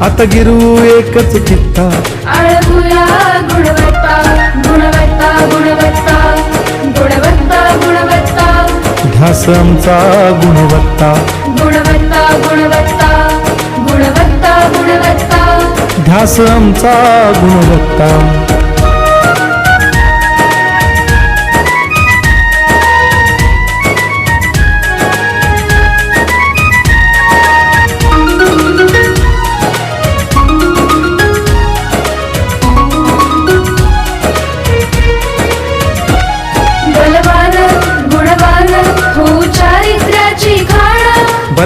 आता गिरू एकच कित्ता. आळपुया गुणवत्ता गुणवत्ता गुणवत्ता गुणवत्ता गुणवत्ता. ध्यास आमचा गुणवत्ता. गुणवत्ता गुणवत्ता गुणवत्ता गुणवत्ता. ध्यास आमचा गुणवत्ता.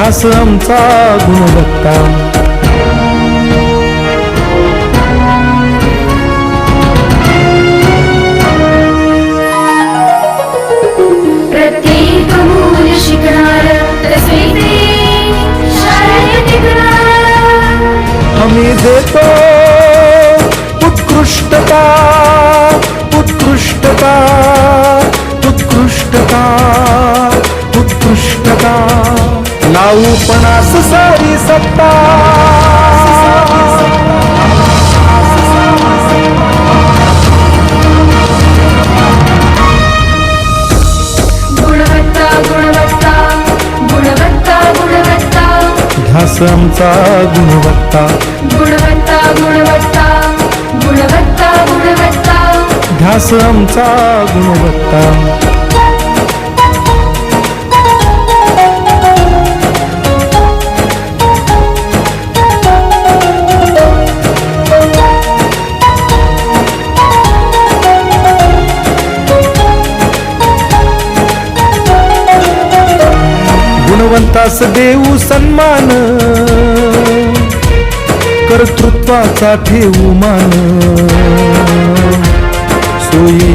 ध्यास आमचा गुणवत्ता. प्रत्येक मूल शिकणार आम्ही देतो उत्कृष्टता उत्कृष्टता. सत्ता। गुणवत्ता गुणवत्ता गुणवत्ता गुणवत्ता. ध्यास आमचा गुणवत्ता। गुणवत्ता गुणवत्ता गुणवत्ता गुणवत्ता. ध्यास आमचा गुणवत्ता। गुणवंतास देऊ सन्मान. कर्तृत्वाचा ठेवू मान. सोयी